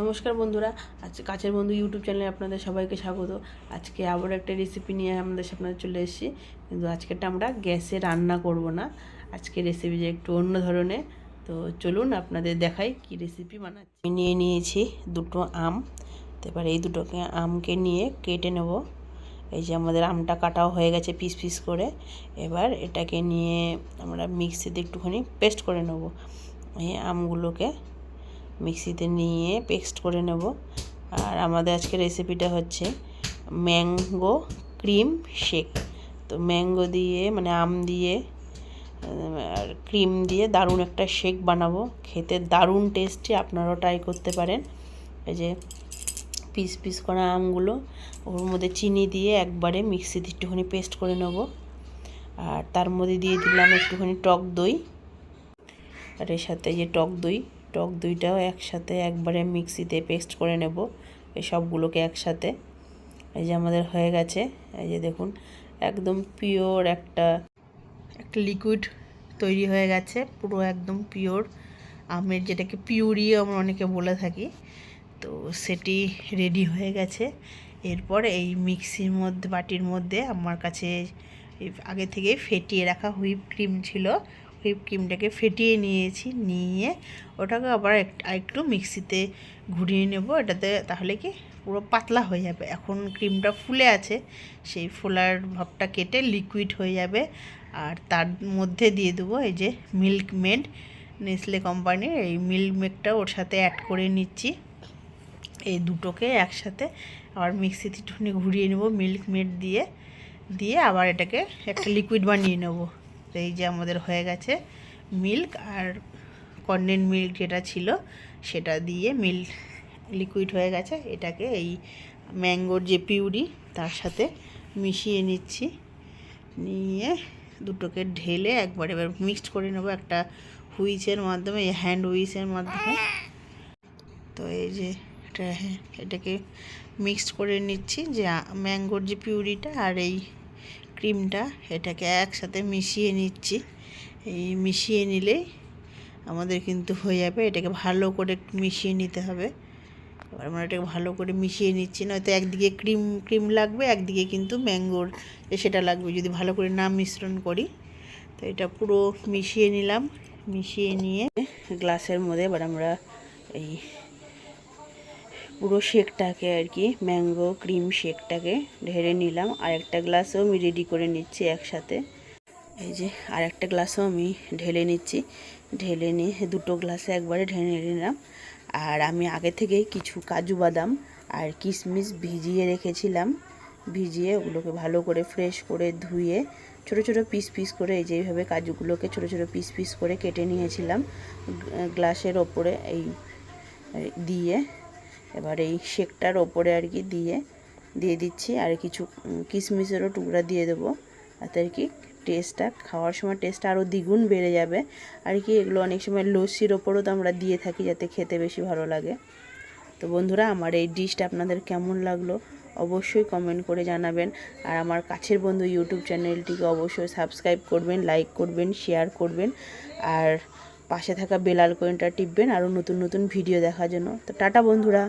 নমস্কার বন্ধুরা আজ কাছের বন্ধু ইউটিউব চ্যানেলে আপনাদের সবাইকে স্বাগত। আজকে আবার একটা রেসিপি নিয়ে আমাদের সামনে চলে এসেছি। কিন্তু আজকেরটা আমরা গ্যাসে রান্না করব না। আজকে রেসিপি যে একটু অন্য ধরনের। তো চলুন আপনাদের দেখাই কি রেসিপি বানাচ্ছি। আমি নিয়ে নিয়েছি দুটো আম। তো এবার এই দুটোকে আমকে নিয়ে কেটে নেব। এই যে আমাদের আমটা কাটাও হয়ে গেছে পিস পিস করে। এবার এটাকে নিয়ে আমরা মিক্সিতে একটুখানি পেস্ট করে নেব। এই আমগুলোকে মিক্সিতে নিয়ে পেস্ট করে নেব। আর আমাদের আজকে রেসিপিটা হচ্ছে ম্যাঙ্গো ক্রিম শেক। তো ম্যাঙ্গো দিয়ে মানে আম দিয়ে আর ক্রিম দিয়ে দারুণ একটা শেক বানাবো। খেতে দারুণ টেস্টি, আপনারাও ট্রাই করতে পারেন। এই যে পিস পিস করা আমগুলো, ওর মধ্যে চিনি দিয়ে একবারে মিক্সিতে একটুখানি পেস্ট করে নেব। আর তার মধ্যে দিয়ে দিলাম একটুখানি টক দই। আর এর সাথে যে টক দই। টক দুইটাও একসাথে একবারে মিক্সিতে পেস্ট করে নেব এই সবগুলোকে একসাথে। এই যে আমাদের হয়ে গেছে। এই যে দেখুন, একদম পিওর একটা একটা লিকুইড তৈরি হয়ে গেছে, পুরো একদম পিওর। আমের যেটাকে পিউরিও আমরা অনেকে বলে থাকি, তো সেটি রেডি হয়ে গেছে। এরপর এই মিক্সির মধ্যে, বাটির মধ্যে আমার কাছে আগে থেকে ফেটিয়ে রাখা হুইপ ক্রিম ছিল ক্রিমটাকে ফেটিয়ে নিয়েছি, নিয়ে ওটাকে আবার একটু মিক্সিতে ঘুরিয়ে নেব। এটাতে তাহলে কি পুরো পাতলা হয়ে যাবে। এখন ক্রিমটা ফুলে আছে, সেই ফোলার ভাবটা কেটে লিকুইড হয়ে যাবে। আর তার মধ্যে দিয়ে দেবো এই যে মিল্ক মেড নেসলে কোম্পানির এই মিল্ক মেডটা ওর সাথে অ্যাড করে নিচ্ছি। এই দুটোকে একসাথে আবার মিক্সিতে ঘুরিয়ে নেব মিল্ক মেড দিয়ে দিয়ে আবার এটাকে একটা লিকুইড বানিয়ে নেব। তো এই যে আমাদের হয়ে গেছে মিল্ক আর কন্ডেন্ট মিল্ক যেটা ছিল, সেটা দিয়ে মিল্ক লিকুইড হয়ে গেছে। এটাকে এই ম্যাঙ্গোর যে পিউরি, তার সাথে মিশিয়ে নিচ্ছি। নিয়ে দুটোকে ঢেলে একবার এবার মিক্সড করে নেব একটা হুইচের মাধ্যমে হ্যান্ড হুইচের মাধ্যমে। তো এই যে এটা, এটাকে মিক্সড করে নিচ্ছি যে ম্যাঙ্গোর যে পিউরিটা আর এই ক্রিমটা এটাকে একসাথে মিশিয়ে নিচ্ছি। এই মিশিয়ে নিলেই আমাদের কিন্তু হয়ে যাবে। এটাকে ভালো করে মিশিয়ে নিতে হবে। এবার আমরা এটাকে ভালো করে মিশিয়ে নিচ্ছি। নয়তো একদিকে ক্রিম ক্রিম লাগবে, একদিকে কিন্তু ম্যাঙ্গোর সেটা লাগবে যদি ভালো করে না মিশ্রণ করি। তো এটা পুরো মিশিয়ে নিলাম। মিশিয়ে নিয়ে গ্লাসের মধ্যে এবার আমরা এই পুরো শেকটাকে আর কি, ম্যাঙ্গো ক্রিম শেকটাকে ঢেলে নিলাম। আর একটা গ্লাসও আমি রেডি করে নিচ্ছি একসাথে। এই যে আর একটা গ্লাসও আমি ঢেলে নিচ্ছি। ঢেলে নিয়ে দুটো গ্লাসে একবারে ঢেলে নিলাম। আর আমি আগে থেকেই কিছু কাজু বাদাম আর কিশমিশ ভিজিয়ে রেখেছিলাম। ভিজিয়ে ওগুলোকে ভালো করে ফ্রেশ করে ধুয়ে ছোট ছোট পিস পিস করে এই যে এইভাবে কাজুগুলোকে ছোট ছোট পিস পিস করে কেটে নিয়েছিলাম। গ্লাসের ওপরে এই দিয়ে এবার এই শেকটার ওপরে আর কি দিয়ে দিয়ে দিচ্ছি। আর কিছু কিশমিশেরও টুকরা দিয়ে দেবো। তাতে আর কি টেস্টটা খাওয়ার সময় টেস্টটা আরও দ্বিগুণ বেড়ে যাবে। আর কি এগুলো অনেক সময় লস্যির ওপরও তো আমরা দিয়ে থাকি যাতে খেতে বেশি ভালো লাগে। তো বন্ধুরা, আমার এই ডিশটা আপনাদের কেমন লাগল অবশ্যই কমেন্ট করে জানাবেন। আর আমার কাছের বন্ধু ইউটিউব চ্যানেলটিকে অবশ্যই সাবস্ক্রাইব করবেন লাইক করবেন শেয়ার করবেন। আর পাশে থাকা বেলাল কোয়েনটা টিপবেন, আরও নতুন নতুন ভিডিও দেখার জন্য। তো টাটা বন্ধুরা।